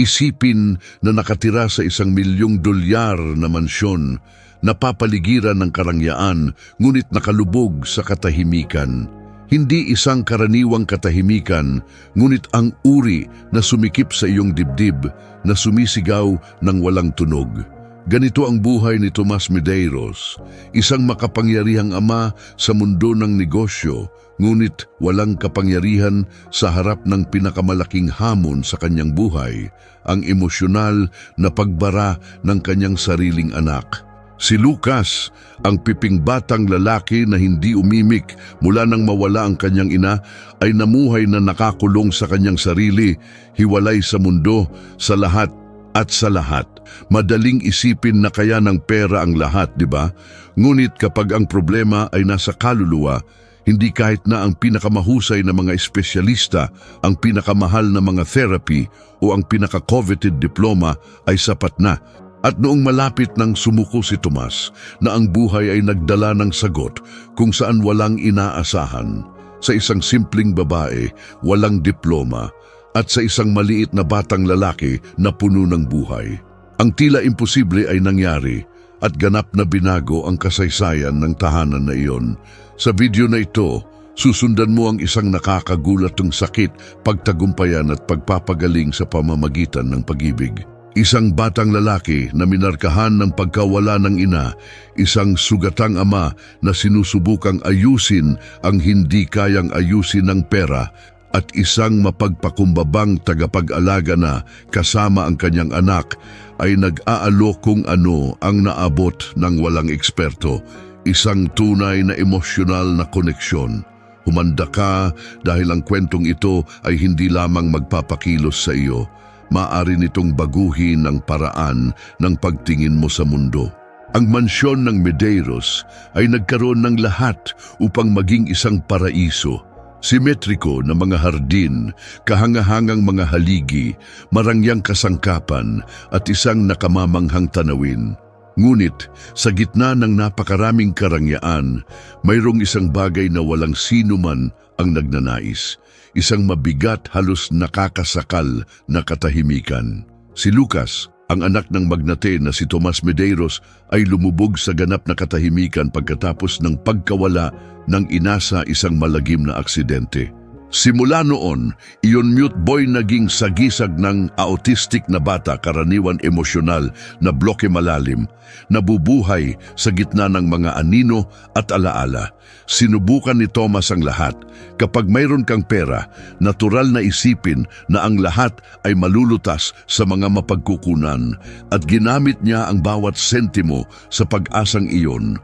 Isipin na nakatira sa isang milyong dolyar na mansyon, napapaligiran ng karangyaan, ngunit nakalubog sa katahimikan. Hindi isang karaniwang katahimikan, ngunit ang uri na sumikip sa iyong dibdib, na sumisigaw ng walang tunog. Ganito ang buhay ni Tomas Medeiros, isang makapangyarihang ama sa mundo ng negosyo, ngunit walang kapangyarihan sa harap ng pinakamalaking hamon sa kanyang buhay, ang emosyonal na pagbara ng kanyang sariling anak. Si Lucas, ang piping batang lalaki na hindi umimik mula nang mawala ang kanyang ina, ay namuhay na nakakulong sa kanyang sarili, hiwalay sa mundo, sa lahat at sa lahat. Madaling isipin na kaya ng pera ang lahat, di ba? Ngunit kapag ang problema ay nasa kaluluwa, hindi kahit na ang pinakamahusay na mga espesyalista, ang pinakamahal na mga therapy o ang pinaka-coveted diploma ay sapat na. At noong malapit nang sumuko si Tomas na ang buhay ay nagdala ng sagot kung saan walang inaasahan, sa isang simpleng babae, walang diploma, at sa isang maliit na batang lalaki na puno ng buhay. Ang tila imposible ay nangyari at ganap na binago ang kasaysayan ng tahanan na iyon. Sa video na ito, susundan mo ang isang nakakagulatong sakit, pagtagumpayan at pagpapagaling sa pamamagitan ng pag-ibig. Isang batang lalaki na minarkahan ng pagkawala ng ina, isang sugatang ama na sinusubukang ayusin ang hindi kayang ayusin ng pera at isang mapagpakumbabang tagapag-alaga na kasama ang kanyang anak ay nag-aalok kung ano ang naabot ng walang eksperto, isang tunay na emosyonal na koneksyon. Humanda ka dahil ang kwentong ito ay hindi lamang magpapakilos sa iyo, maaari nitong baguhin ang paraan ng pagtingin mo sa mundo. Ang mansyon ng Medeiros ay nagkaroon ng lahat upang maging isang paraiso. Simetriko na mga hardin, kahangahangang mga haligi, marangyang kasangkapan at isang nakamamanghang tanawin. Ngunit sa gitna ng napakaraming karangyaan, mayroong isang bagay na walang sino man ang nagnanais. Isang mabigat halos nakakasakal na katahimikan. Si Lucas, ang anak ng magnate na si Tomas Medeiros ay lumubog sa ganap na katahimikan pagkatapos ng pagkawala ng inasa isang malagim na aksidente. Simula noon, iyon mute boy naging sagisag ng autistic na bata karaniwan emosyonal na bloke malalim, nabubuhay sa gitna ng mga anino at alaala. Sinubukan ni Thomas ang lahat. Kapag mayroon kang pera, natural na isipin na ang lahat ay malulutas sa mga mapagkukunan at ginamit niya ang bawat sentimo sa pag-asang iyon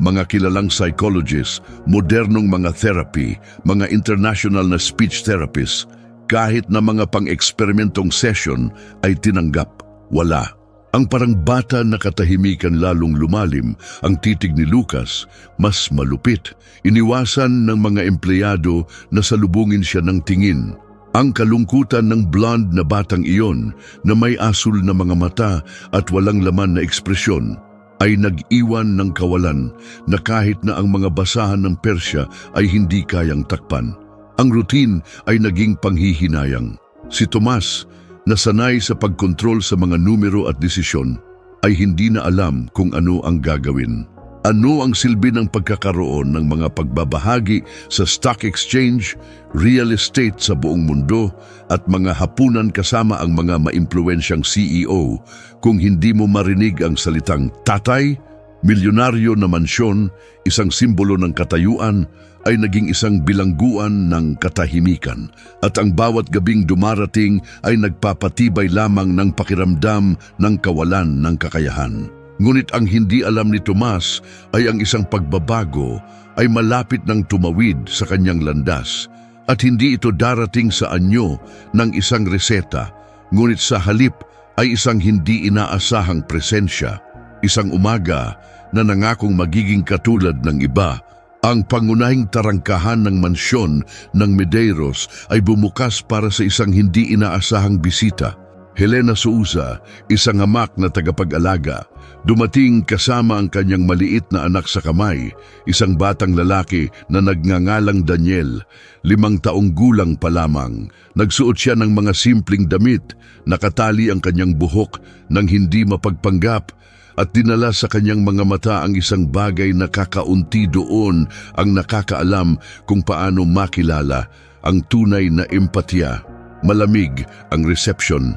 mga kilalang psychologists, modernong mga therapy, mga international na speech therapists, kahit na mga pang-eksperimentong session ay tinanggap. Wala. Ang parang bata na katahimikan lalong lumalim, ang titig ni Lucas, mas malupit. Iniwasan ng mga empleyado na salubungin siya ng tingin. Ang kalungkutan ng blonde na batang iyon na may asul na mga mata at walang laman na ekspresyon ay nag-iwan ng kawalan na kahit na ang mga basahan ng Persya ay hindi kayang takpan. Ang routine ay naging panghihinayang. Si Tomas, na sanay sa pagkontrol sa mga numero at desisyon, ay hindi na alam kung ano ang gagawin. Ano ang silbi ng pagkakaroon ng mga pagbabahagi sa stock exchange, real estate sa buong mundo at mga hapunan kasama ang mga maimpluwensyang CEO kung hindi mo marinig ang salitang tatay, milyonaryo na mansyon, isang simbolo ng katayuan, ay naging isang bilangguan ng katahimikan at ang bawat gabing dumarating ay nagpapatibay lamang ng pakiramdam ng kawalan ng kakayahan. Ngunit ang hindi alam ni Tomas ay ang isang pagbabago ay malapit ng tumawid sa kanyang landas at hindi ito darating sa anyo ng isang reseta, ngunit sa halip ay isang hindi inaasahang presensya, isang umaga na nangakong magiging katulad ng iba. Ang pangunahing tarangkahan ng mansyon ng Medeiros ay bumukas para sa isang hindi inaasahang bisita, Helena Souza, isang hamak na tagapag-alaga, dumating kasama ang kanyang maliit na anak sa kamay, isang batang lalaki na nagngangalang Daniel, limang taong gulang pa lamang. Nagsuot siya ng mga simpleng damit, nakatali ang kanyang buhok nang hindi mapagpanggap at dinala sa kanyang mga mata ang isang bagay na kakaunti doon ang nakakaalam kung paano makilala ang tunay na empatya. Malamig ang reception.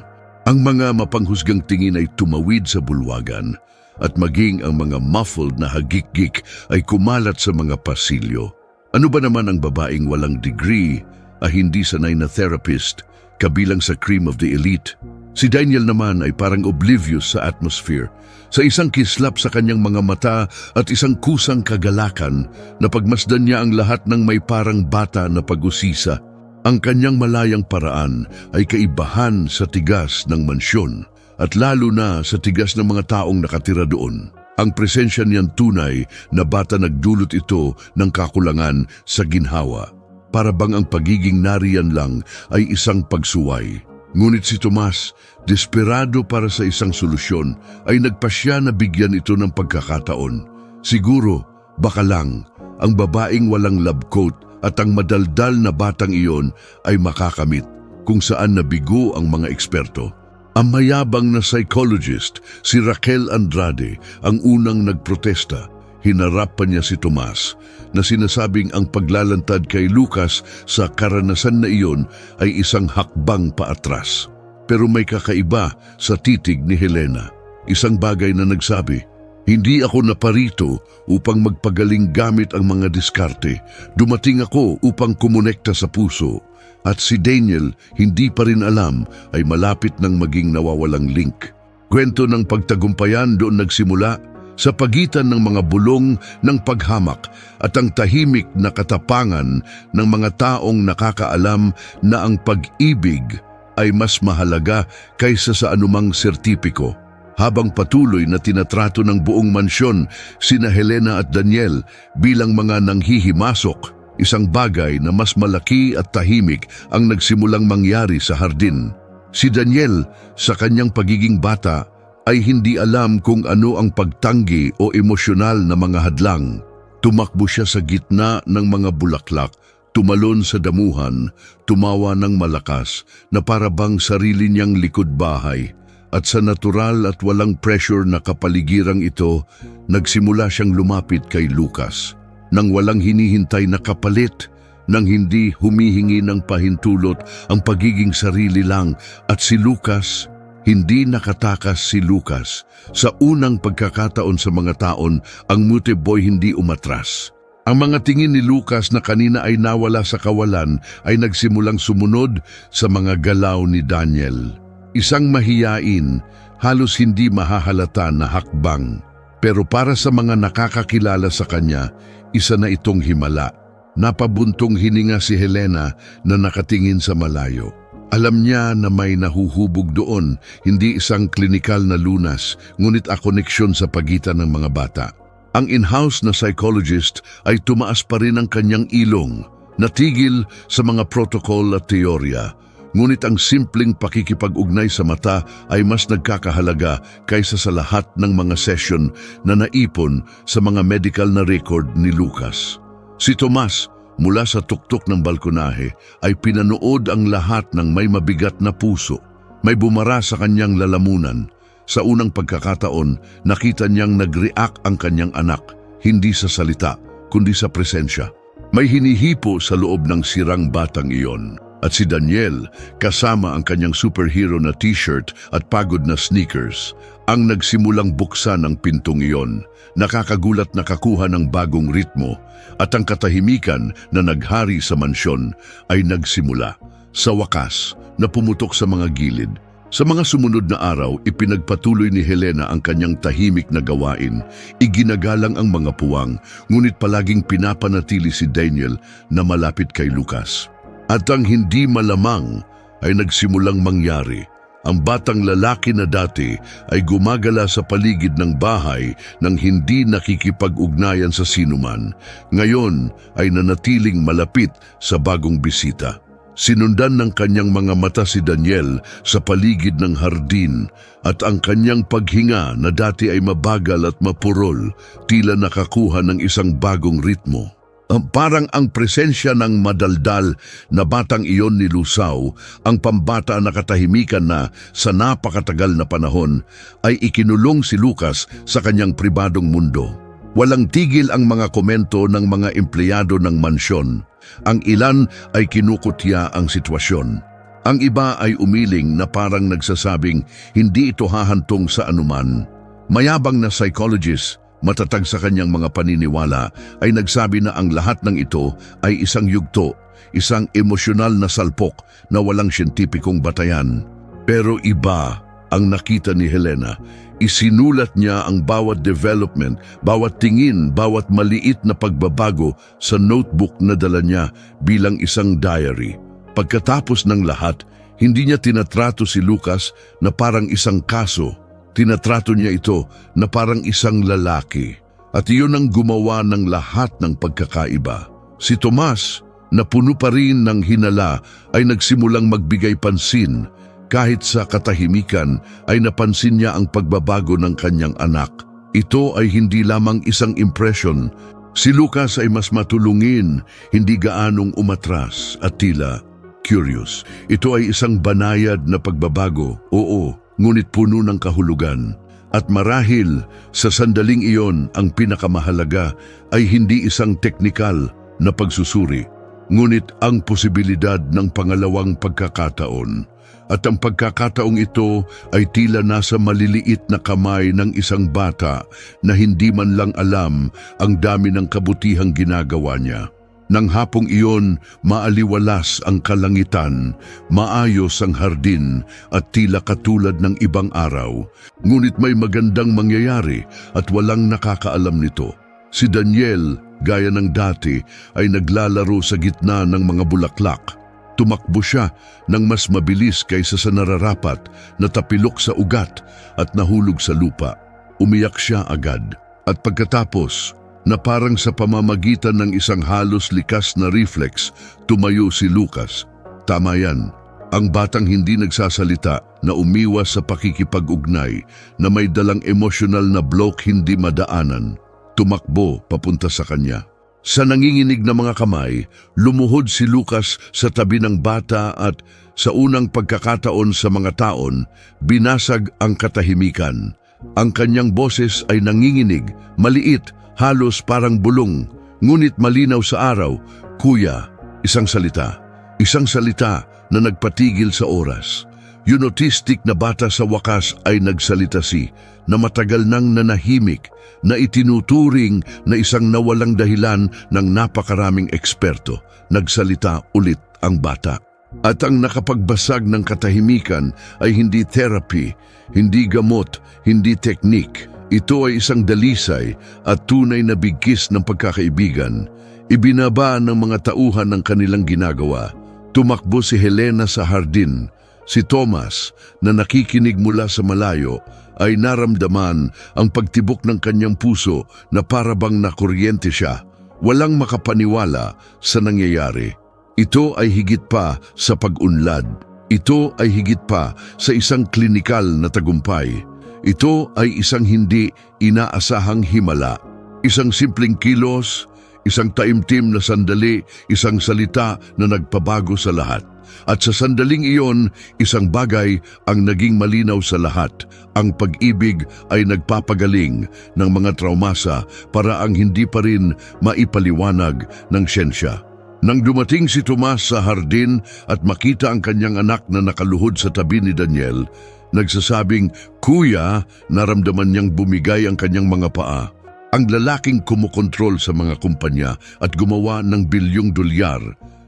Ang mga mapanghusgang tingin ay tumawid sa bulwagan at maging ang mga muffled na hagik-gik ay kumalat sa mga pasilyo. Ano ba naman ang babaeng walang degree, a hindi sanay na therapist, kabilang sa cream of the elite? Si Daniel naman ay parang oblivious sa atmosphere, sa isang kislap sa kanyang mga mata at isang kusang kagalakan na pagmasdan niya ang lahat ng may parang bata na pag-usisa. Ang kanyang malayang paraan ay kaibahan sa tigas ng mansyon at lalo na sa tigas ng mga taong nakatira doon. Ang presensya niyan tunay na bata nagdulot ito ng kakulangan sa ginhawa. Para bang ang pagiging nariyan lang ay isang pagsuway. Ngunit si Tomas, desperado para sa isang solusyon, ay nagpasya na bigyan ito ng pagkakataon. Siguro, baka lang, ang babaeng walang lab coat at ang madaldal na batang iyon ay makakamit kung saan nabigo ang mga eksperto. Ang mayabang na psychologist, si Raquel Andrade, ang unang nagprotesta. Hinarap pa niya si Tomas na sinasabing ang paglalantad kay Lucas sa karanasan na iyon ay isang hakbang paatras. Pero may kakaiba sa titig ni Helena. Isang bagay na nagsabi, hindi ako naparito upang magpagaling gamit ang mga diskarte. Dumating ako upang kumonekta sa puso. At si Daniel, hindi pa rin alam, ay malapit ng maging nawawalang link. Kwento ng pagtagumpayan doon nagsimula sa pagitan ng mga bulong ng paghamak at ang tahimik na katapangan ng mga taong nakakaalam na ang pag-ibig ay mas mahalaga kaysa sa anumang sertipiko. Habang patuloy na tinatrato ng buong mansyon sina Helena at Daniel bilang mga nanghihimasok, isang bagay na mas malaki at tahimik ang nagsimulang mangyari sa hardin. Si Daniel, sa kanyang pagiging bata, ay hindi alam kung ano ang pagtanggi o emosyonal na mga hadlang. Tumakbo siya sa gitna ng mga bulaklak, tumalon sa damuhan, tumawa ng malakas na para bang sarili niyang likod bahay. At sa natural at walang pressure na kapaligirang ito, nagsimula siyang lumapit kay Lucas. Nang walang hinihintay na kapalit, nang hindi humihingi ng pahintulot ang pagiging sarili lang at si Lucas hindi nakatakas si Lucas. Sa unang pagkakataon sa mga taon, ang mute boy hindi umatras. Ang mga tingin ni Lucas na kanina ay nawala sa kawalan ay nagsimulang sumunod sa mga galaw ni Daniel. Isang mahiyain, halos hindi mahahalata na hakbang. Pero para sa mga nakakakilala sa kanya, isa na itong himala. Napabuntong hininga si Helena na nakatingin sa malayo. Alam niya na may nahuhubog doon, hindi isang klinikal na lunas, ngunit a koneksyon sa pagitan ng mga bata. Ang in-house na psychologist ay tumaas pa rin ang kanyang ilong, natigil sa mga protocol at teorya, ngunit ang simpleng pakikipag-ugnay sa mata ay mas nagkakahalaga kaysa sa lahat ng mga session na naipon sa mga medical na record ni Lucas. Si Tomas, mula sa tuktok ng balkonahe ay pinanood ang lahat ng may mabigat na puso. May bumara sa kanyang lalamunan. Sa unang pagkakataon, nakita niyang nag-react ang kanyang anak, hindi sa salita, kundi sa presensya. May hinihipo sa loob ng sirang batang iyon. At si Daniel, kasama ang kanyang superhero na t-shirt at pagod na sneakers, ang nagsimulang buksan ang pintong iyon, nakakagulat na kakuha ng bagong ritmo at ang katahimikan na naghari sa mansyon ay nagsimula. Sa wakas, na pumutok sa mga gilid. Sa mga sumunod na araw, ipinagpatuloy ni Helena ang kanyang tahimik na gawain. Iginagalang ang mga puwang, ngunit palaging pinapanatili si Daniel na malapit kay Lucas. At ang hindi malamang ay nagsimulang mangyari. Ang batang lalaki na dati ay gumagala sa paligid ng bahay nang hindi nakikipag-ugnayan sa sinuman. Ngayon ay nanatiling malapit sa bagong bisita. Sinundan ng kanyang mga mata si Daniel sa paligid ng hardin at ang kanyang paghinga na dati ay mabagal at mapurol tila nakakuha ng isang bagong ritmo. Ang parang ang presensya ng madaldal na batang iyon ni Lusaw, ang pambata na katahimikan na sa napakatagal na panahon, ay ikinulong si Lucas sa kanyang pribadong mundo. Walang tigil ang mga komento ng mga empleyado ng mansyon. Ang ilan ay kinukutya ang sitwasyon. Ang iba ay umiling na parang nagsasabing hindi ito hahantong sa anuman. Mayabang na psychologist, matatag sa kanyang mga paniniwala, ay nagsabi na ang lahat ng ito ay isang yugto, isang emosyonal na salpok na walang siyentipikong batayan. Pero iba ang nakita ni Helena. Isinulat niya ang bawat development, bawat tingin, bawat maliit na pagbabago sa notebook na dala niya bilang isang diary. Pagkatapos ng lahat, hindi niya tinatrato si Lucas na parang isang kaso. Tinatrato niya ito na parang isang lalaki. At iyon ang gumawa ng lahat ng pagkakaiba. Si Tomas, na puno pa rin ng hinala, ay nagsimulang magbigay pansin kahit sa katahimikan ay napansin niya ang pagbabago ng kanyang anak. Ito ay hindi lamang isang impression. Si Lucas ay mas matulungin, hindi gaanong umatras at tila curious. Ito ay isang banayad na pagbabago, oo, ngunit puno ng kahulugan. At marahil, sa sandaling iyon, ang pinakamahalaga ay hindi isang teknikal na pagsusuri, ngunit ang posibilidad ng pangalawang pagkakataon. At ang pagkakataong ito ay tila nasa maliliit na kamay ng isang bata na hindi man lang alam ang dami ng kabutihang ginagawa niya. Nang hapong iyon, maaliwalas ang kalangitan, maayos ang hardin at tila katulad ng ibang araw. Ngunit may magandang mangyayari at walang nakakaalam nito. Si Daniel, gaya ng dati, ay naglalaro sa gitna ng mga bulaklak. Tumakbo siya ng mas mabilis kaysa sa nararapat, natapilok sa ugat at nahulog sa lupa. Umiyak siya agad. At pagkatapos, na parang sa pamamagitan ng isang halos likas na reflex, tumayo si Lucas. Tama yan. Ang batang hindi nagsasalita na umiwas sa pakikipag-ugnay na may dalang emosyonal na block hindi madaanan. Tumakbo papunta sa kanya. Sa nanginginig na mga kamay, lumuhod si Lucas sa tabi ng bata at sa unang pagkakataon sa mga taon, binasag ang katahimikan. Ang kanyang boses ay nanginginig, maliit, halos parang bulong, ngunit malinaw sa araw, Kuya, isang salita. Isang salita na nagpatigil sa oras. Yung autistic na bata sa wakas ay nagsalita si na matagal nang nanahimik na itinuturing na isang nawalang dahilan ng napakaraming eksperto. Nagsalita ulit ang bata. At ang nakapagbasag ng katahimikan ay hindi therapy, hindi gamot, hindi teknik. Ito ay isang dalisay at tunay na bigkis ng pagkakaibigan. Ibinaba ng mga tauhan ng kanilang ginagawa. Tumakbo si Helena sa hardin. Si Thomas, na nakikinig mula sa malayo, ay naramdaman ang pagtibok ng kanyang puso na parabang nakuryente siya. Walang makapaniwala sa nangyayari. Ito ay higit pa sa pag-unlad. Ito ay higit pa sa isang klinikal na tagumpay. Ito ay isang hindi inaasahang himala. Isang simpleng kilos, isang taimtim na sandali, isang salita na nagpabago sa lahat. At sa sandaling iyon, isang bagay ang naging malinaw sa lahat. Ang pag-ibig ay nagpapagaling ng mga traumasa para ang hindi pa rin maipaliwanag ng siyensya. Nang dumating si Tomas sa hardin at makita ang kanyang anak na nakaluhod sa tabi ni Daniel, nagsasabing, Kuya, naramdaman niyang bumigay ang kanyang mga paa. Ang lalaking kumukontrol sa mga kumpanya at gumawa ng bilyong dolyar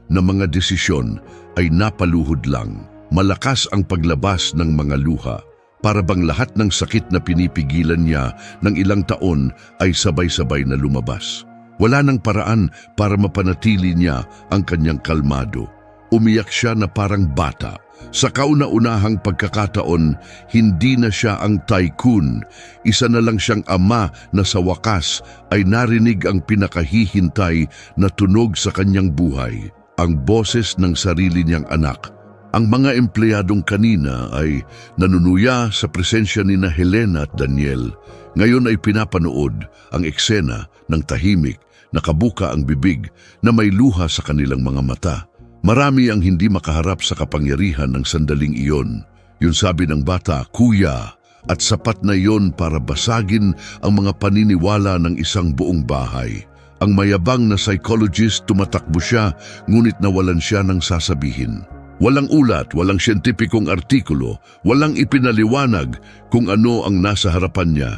na mga desisyon ay napaluhod lang. Malakas ang paglabas ng mga luha. Para bang lahat ng sakit na pinipigilan niya ng ilang taon ay sabay-sabay na lumabas. Wala nang paraan para mapanatili niya ang kanyang kalmado. Umiyak siya na parang bata. Sa kauna-unahang pagkakataon, hindi na siya ang tycoon. Isa na lang siyang ama na sa wakas ay narinig ang pinakahihintay na tunog sa kanyang buhay. ang boses ng sarili niyang anak. Ang mga empleyadong kanina ay nanunuya sa presensya ni na Helena at Daniel. Ngayon ay pinapanood ang eksena ng tahimik, nakabuka ang bibig na may luha sa kanilang mga mata. Marami ang hindi makaharap sa kapangyarihan ng sandaling iyon. Yun sabi ng bata, Kuya, at sapat na iyon para basagin ang mga paniniwala ng isang buong bahay. Ang mayabang na psychologist tumatakbo siya, ngunit nawalan siya ng sasabihin. Walang ulat, walang siyentipikong artikulo, walang ipinaliwanag kung ano ang nasa harapan niya.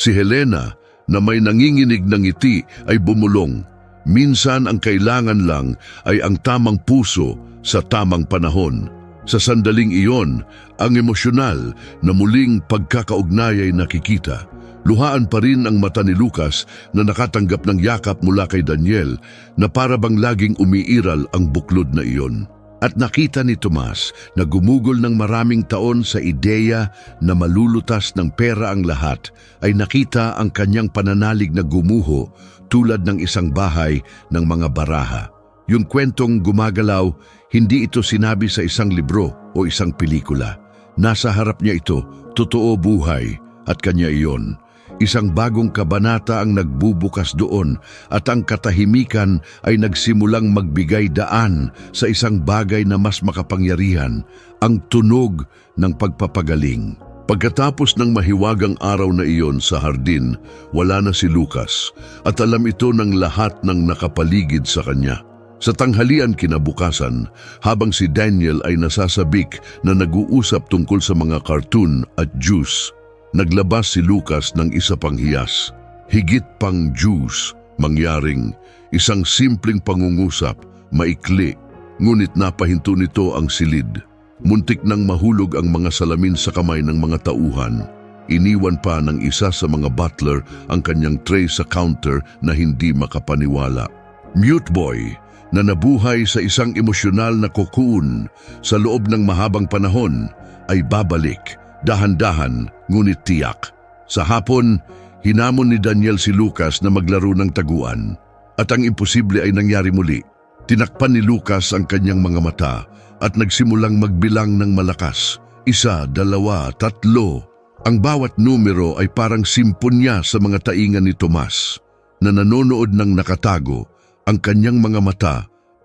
Si Helena, na may nanginginig ng ngiti, ay bumulong. Minsan ang kailangan lang ay ang tamang puso sa tamang panahon. Sa sandaling iyon, ang emosyonal na muling pagkakaugnay ay nakikita. Luhaan pa rin ang mata ni Lucas na nakatanggap ng yakap mula kay Daniel na para bang laging umiiral ang buklod na iyon. At nakita ni Tomas na gumugol ng maraming taon sa ideya na malulutas ng pera ang lahat ay nakita ang kanyang pananalig na gumuho tulad ng isang bahay ng mga baraha. Yung kwentong gumagalaw, hindi ito sinabi sa isang libro o isang pelikula. Nasa harap niya ito, totoo buhay at kanya iyon. Isang bagong kabanata ang nagbubukas doon at ang katahimikan ay nagsimulang magbigay daan sa isang bagay na mas makapangyarihan, ang tunog ng pagpapagaling. Pagkatapos ng mahiwagang araw na iyon sa hardin, wala na si Lucas at alam ito ng lahat ng nakapaligid sa kanya. Sa tanghalian kinabukasan, habang si Daniel ay nasasabik na nag-uusap tungkol sa mga cartoon at juice, naglabas si Lucas ng isa pang hiyas. Higit pang juice, mangyaring isang simpleng pangungusap, maikli, ngunit napahinto nito ang silid. Muntik nang mahulog ang mga salamin sa kamay ng mga tauhan. Iniwan pa ng isa sa mga butler ang kanyang tray sa counter na hindi makapaniwala. Mute boy na nabuhay sa isang emosyonal na cocoon sa loob ng mahabang panahon ay babalik, dahan-dahan, ngunit tiyak. Sa hapon, hinamon ni Daniel si Lucas na maglaro ng taguan. At ang imposible ay nangyari muli. Tinakpan ni Lucas ang kanyang mga mata at nagsimulang magbilang ng malakas. Isa, dalawa, tatlo. Ang bawat numero ay parang simponya sa mga taingan ni Tomas na nanonood ng nakatago. Ang kanyang mga mata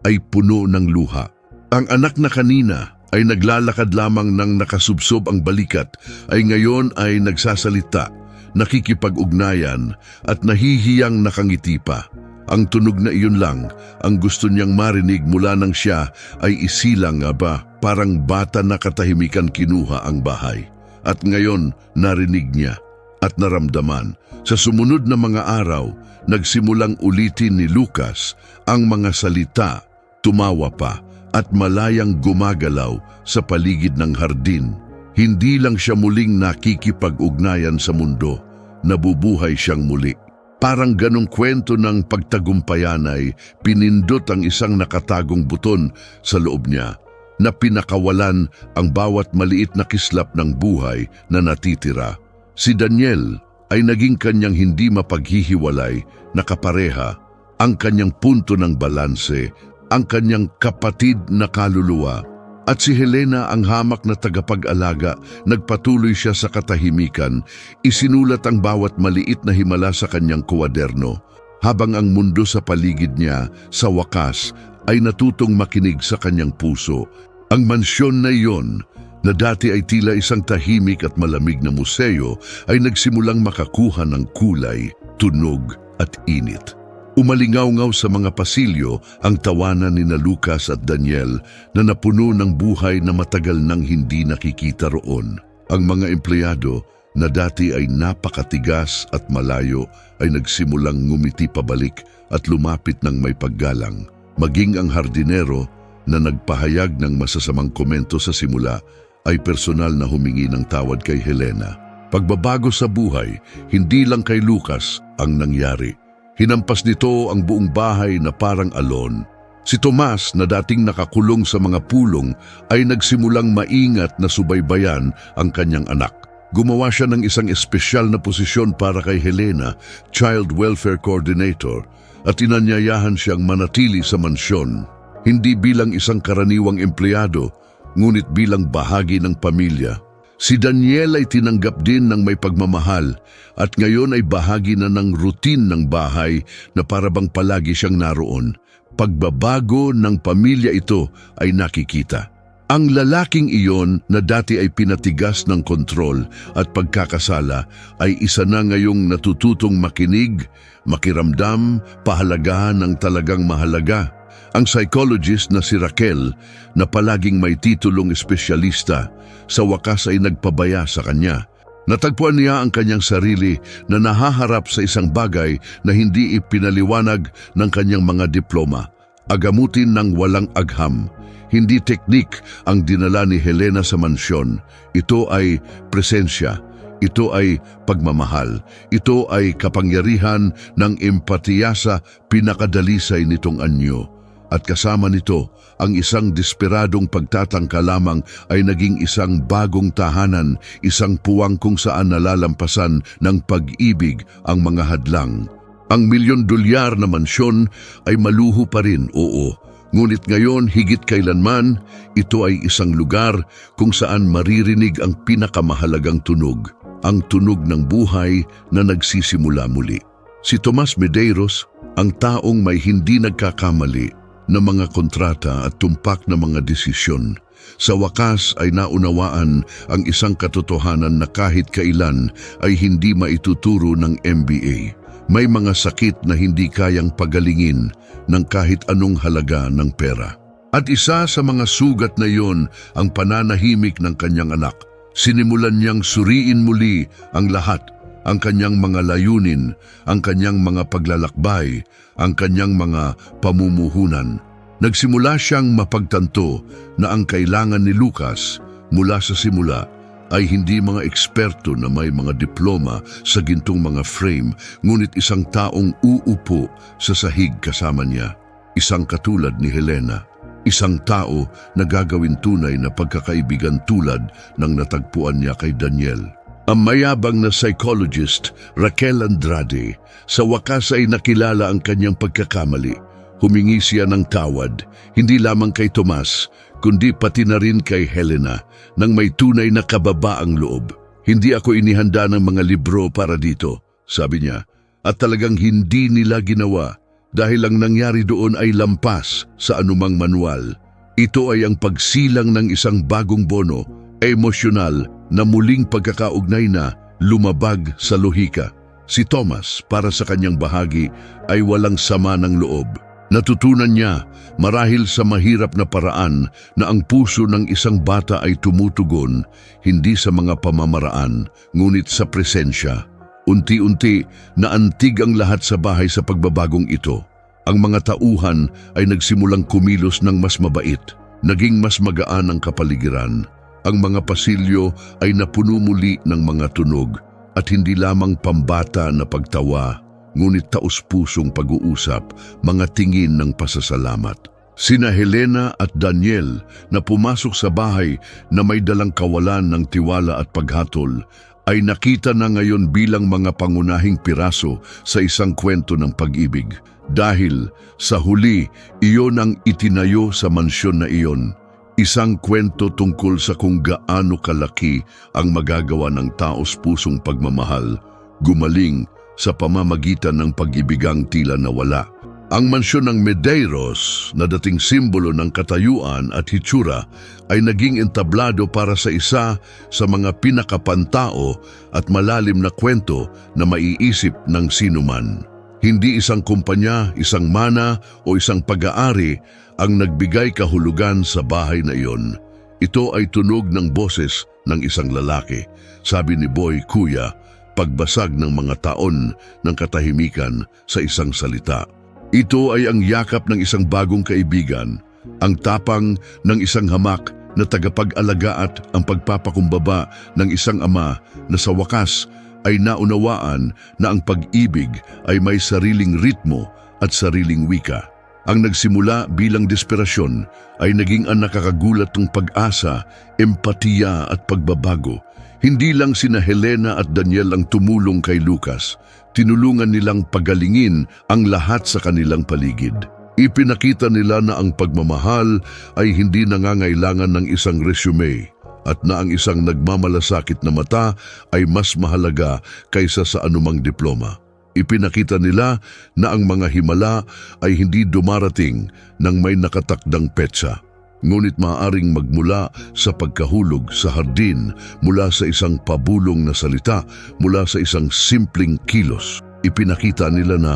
ay puno ng luha. Ang anak na kanina ay naglalakad lamang ng nakasubsob ang balikat ay ngayon ay nagsasalita, nakikipag-ugnayan at nahihiyang nakangiti pa. Ang tunog na iyon lang ang gusto niyang marinig mula nang siya ay isilang nga ba parang bata na katahimikan kinuha ang bahay. At ngayon narinig niya at naramdaman. Sa sumunod na mga araw, nagsimulang ulitin ni Lucas ang mga salita, tumawa pa at malayang gumagalaw sa paligid ng hardin. Hindi lang siya muling nakikipag-ugnayan sa mundo, nabubuhay siyang muli. Parang ganong kwento ng pagtagumpayan ay pinindot ang isang nakatagong buton sa loob niya na pinakawalan ang bawat maliit na kislap ng buhay na natitira. Si Daniel ay naging kanyang hindi mapaghihiwalay na kapareha, ang kanyang punto ng balanse, ang kanyang kapatid na kaluluwa. At si Helena ang hamak na tagapag-alaga, nagpatuloy siya sa katahimikan, isinulat ang bawat maliit na himala sa kanyang kuwaderno, habang ang mundo sa paligid niya, sa wakas, ay natutong makinig sa kanyang puso. Ang mansyon na iyon, na dati ay tila isang tahimik at malamig na museo, ay nagsimulang makakuha ng kulay, tunog at init. Umalingaw-ngaw sa mga pasilyo ang tawanan ni na Lucas at Daniel na napuno ng buhay na matagal nang hindi nakikita roon. Ang mga empleyado na dati ay napakatigas at malayo ay nagsimulang ngumiti pabalik at lumapit ng may paggalang. Maging ang hardinero na nagpahayag ng masasamang komento sa simula ay personal na humingi ng tawad kay Helena. Pagbabago sa buhay, hindi lang kay Lucas ang nangyari Hinampas nito ang buong bahay na parang alon. Si Tomas na dating nakakulong sa mga pulong ay nagsimulang maingat na subaybayan ang kanyang anak. Gumawa siya ng isang espesyal na posisyon para kay Helena, Child Welfare Coordinator, at inanyayahan siyang manatili sa mansyon. hindi bilang isang karaniwang empleyado, ngunit bilang bahagi ng pamilya. Si Daniel ay tinanggap din ng may pagmamahal at ngayon ay bahagi na ng routine ng bahay na parabang palagi siyang naroon. Pagbabago ng pamilya ito ay nakikita. Ang lalaking iyon na dati ay pinatigas ng kontrol at pagkakasala ay isa na ngayong natututong makinig, makiramdam, pahalagahan ng talagang mahalaga. Ang psychologist na si Raquel na palaging may titulong espesyalista sa wakas ay nagpabaya sa kanya. Natagpuan niya ang kanyang sarili na nahaharap sa isang bagay na hindi ipinaliwanag ng kanyang mga diploma. Agamutin ng walang agham. Hindi teknik ang dinala ni Helena sa mansyon. Ito ay presensya. Ito ay pagmamahal. Ito ay kapangyarihan ng empatiya sa pinakadalisay nitong anyo. At kasama nito, ang isang desperadong pagtatangka lamang ay naging isang bagong tahanan, isang puwang kung saan nalalampasan ng pag-ibig ang mga hadlang. Ang milyon dolyar na mansyon ay maluho pa rin, oo. Ngunit ngayon, higit kailanman, ito ay isang lugar kung saan maririnig ang pinakamahalagang tunog, ang tunog ng buhay na nagsisimula muli. Si Tomas Medeiros, ang taong may hindi nagkakamali, na mga kontrata at tumpak na mga desisyon. Sa wakas ay naunawaan ang isang katotohanan na kahit kailan ay hindi maituturo ng MBA. May mga sakit na hindi kayang pagalingin ng kahit anong halaga ng pera. At isa sa mga sugat na iyon ang pananahimik ng kanyang anak. Sinimulan niyang suriin muli ang lahat ang kanyang mga layunin, ang kanyang mga paglalakbay, ang kanyang mga pamumuhunan. Nagsimula siyang mapagtanto na ang kailangan ni Lucas mula sa simula ay hindi mga eksperto na may mga diploma sa gintong mga frame, ngunit isang taong uupo sa sahig kasama niya. Isang katulad ni Helena. Isang tao na gagawin tunay na pagkakaibigan tulad ng natagpuan niya kay Daniel. Ang mayabang na psychologist, Raquel Andrade, sa wakas ay nakilala ang kanyang pagkakamali. Humingi siya ng tawad, hindi lamang kay Tomas, kundi pati na rin kay Helena, nang may tunay na kababaang loob. Hindi ako inihanda ng mga libro para dito, sabi niya, at talagang hindi nila ginawa dahil ang nangyari doon ay lampas sa anumang manual. Ito ay ang pagsilang ng isang bagong bono, emosyonal na muling pagkakaugnay na lumabag sa lohika. Si Thomas, para sa kanyang bahagi, ay walang sama ng loob. Natutunan niya marahil sa mahirap na paraan na ang puso ng isang bata ay tumutugon hindi sa mga pamamaraan ngunit sa presensya. Unti-unti naantig ang lahat sa bahay sa pagbabagong ito. Ang mga tauhan ay nagsimulang kumilos ng mas mabait. Naging mas magaan ang kapaligiran. Ang mga pasilyo ay napuno muli ng mga tunog at hindi lamang pambata na pagtawa, ngunit taus-pusong pag-uusap, mga tingin ng pasasalamat. Sina Helena at Daniel na pumasok sa bahay na may dalang kawalan ng tiwala at paghatol ay nakita na ngayon bilang mga pangunahing piraso sa isang kwento ng pag-ibig. Dahil sa huli, iyon ang itinayo sa mansyon na iyon. Isang kwento tungkol sa kung gaano kalaki ang magagawa ng taos pusong pagmamahal, gumaling sa pamamagitan ng pag-ibigang tila nawala. Ang mansyon ng Medeiros na dating simbolo ng katayuan at hitsura ay naging entablado para sa isa sa mga pinakapantao at malalim na kwento na maiisip ng sinuman. Hindi isang kumpanya, isang mana o isang pag-aari ang nagbigay kahulugan sa bahay na iyon. Ito ay tunog ng boses ng isang lalaki. Sabi ni Boy Kuya, pagbasag ng mga taon ng katahimikan sa isang salita. Ito ay ang yakap ng isang bagong kaibigan, ang tapang ng isang hamak na tagapag-alaga at ang pagpapakumbaba ng isang ama na sa wakas ay naunawaan na ang pag-ibig ay may sariling ritmo at sariling wika. Ang nagsimula bilang desperasyon ay naging ang nakakagulat ng pag-asa, empatiya at pagbabago. Hindi lang sina Helena at Daniel ang tumulong kay Lucas, tinulungan nilang pagalingin ang lahat sa kanilang paligid. Ipinakita nila na ang pagmamahal ay hindi nangangailangan ng isang resume at na ang isang nagmamalasakit na mata ay mas mahalaga kaysa sa anumang diploma. Ipinakita nila na ang mga himala ay hindi dumarating ng may nakatakdang petsa. Ngunit maaaring magmula sa pagkahulog sa hardin mula sa isang pabulong na salita, mula sa isang simpleng kilos. Ipinakita nila na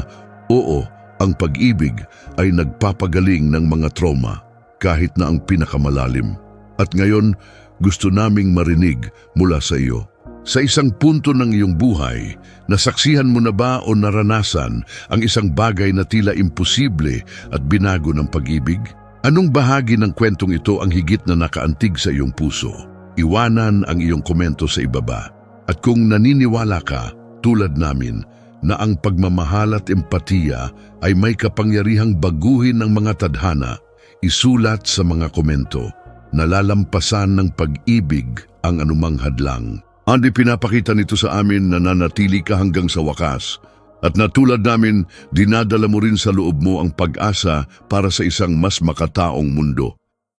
oo, ang pag-ibig ay nagpapagaling ng mga trauma kahit na ang pinakamalalim. At ngayon, gusto naming marinig mula sa iyo. Sa isang punto ng iyong buhay, nasaksihan mo na ba o naranasan ang isang bagay na tila imposible at binago ng pag-ibig? Anong bahagi ng kwentong ito ang higit na nakaantig sa iyong puso? Iwanan ang iyong komento sa ibaba. At kung naniniwala ka, tulad namin, na ang pagmamahal at empatiya ay may kapangyarihang baguhin ng mga tadhana, isulat sa mga komento. Nalalampasan ng pag-ibig ang anumang hadlang. Andi pinapakita nito sa amin na nanatili ka hanggang sa wakas. At natulad namin, dinadala mo rin sa loob mo ang pag-asa para sa isang mas makataong mundo.